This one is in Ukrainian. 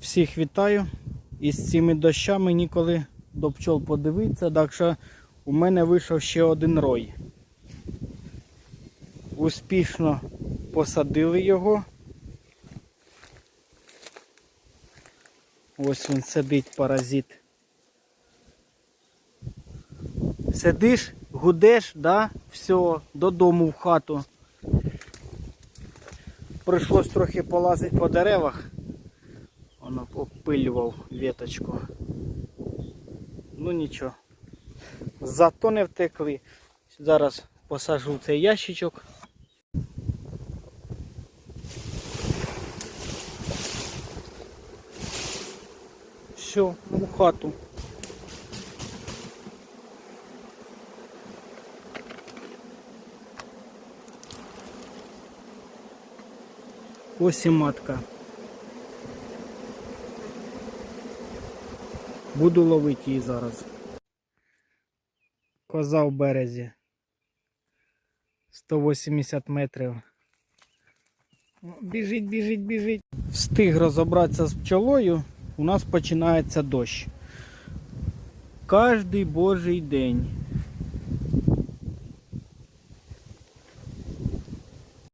Всіх вітаю. Із цими дощами ніколи до пчол подивитися, так що у мене вийшов ще один рой. Успішно посадили його. Ось він сидить паразит. Сидиш, гудеш, да? Все, додому в хату. Прийшлось трохи полазити по деревах. Воно обпилював веточку. Ну нічого. Зато не втекли. Зараз посажу цей ящичок. Все, у хату. Ось і матка. Буду ловити її зараз. Коза в березі. 180 метрів. Біжить, біжить, біжить. Встиг розібратися з пчолою. У нас починається дощ. Кожний божий день.